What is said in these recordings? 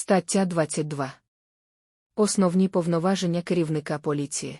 Стаття 22. Основні повноваження керівника поліції.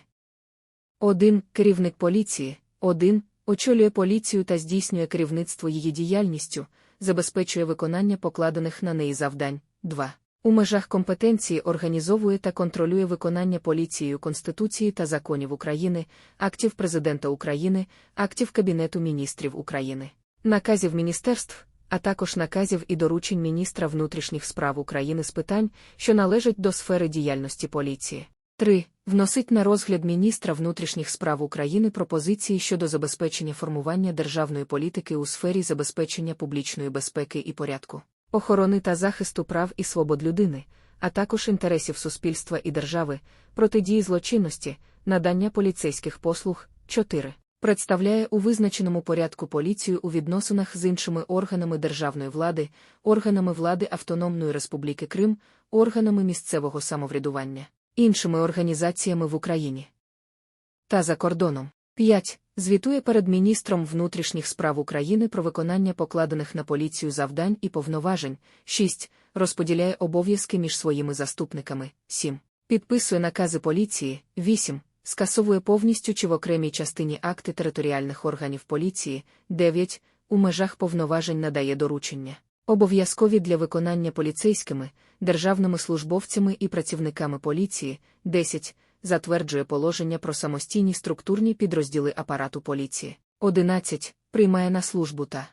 1. Керівник поліції. 1. Очолює поліцію та здійснює керівництво її діяльністю, забезпечує виконання покладених на неї завдань. 2. У межах компетенції організовує та контролює виконання поліцією Конституції та законів України, актів Президента України, актів Кабінету міністрів України, наказів міністерств, а також наказів і доручень міністра внутрішніх справ України з питань, що належать до сфери діяльності поліції. 3. Вносить на розгляд міністра внутрішніх справ України пропозиції щодо забезпечення формування державної політики у сфері забезпечення публічної безпеки і порядку, охорони та захисту прав і свобод людини, а також інтересів суспільства і держави, протидії злочинності, надання поліцейських послуг. 4. Представляє у визначеному порядку поліцію у відносинах з іншими органами державної влади, органами влади Автономної Республіки Крим, органами місцевого самоврядування, іншими організаціями в Україні та за кордоном. 5. Звітує перед міністром внутрішніх справ України про виконання покладених на поліцію завдань і повноважень. 6. Розподіляє обов'язки між своїми заступниками. 7. Підписує накази поліції. 8. Скасовує повністю чи в окремій частині акти територіальних органів поліції. 9. У межах повноважень надає доручення. Обов'язкові для виконання поліцейськими, державними службовцями і працівниками поліції. 10. Затверджує положення про самостійні структурні підрозділи апарату поліції. 11. Приймає на службу та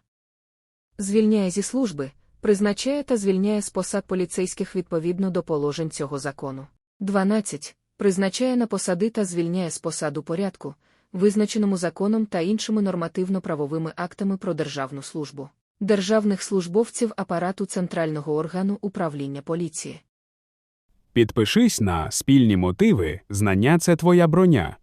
звільняє зі служби, призначає та звільняє з посад поліцейських відповідно до положень цього закону. 12. Призначає на посади та звільняє з посаду порядку, визначеному законом та іншими нормативно-правовими актами про державну службу, державних службовців апарату центрального органу управління поліції. Підпишись на спільні мотиви, знання це твоя броня.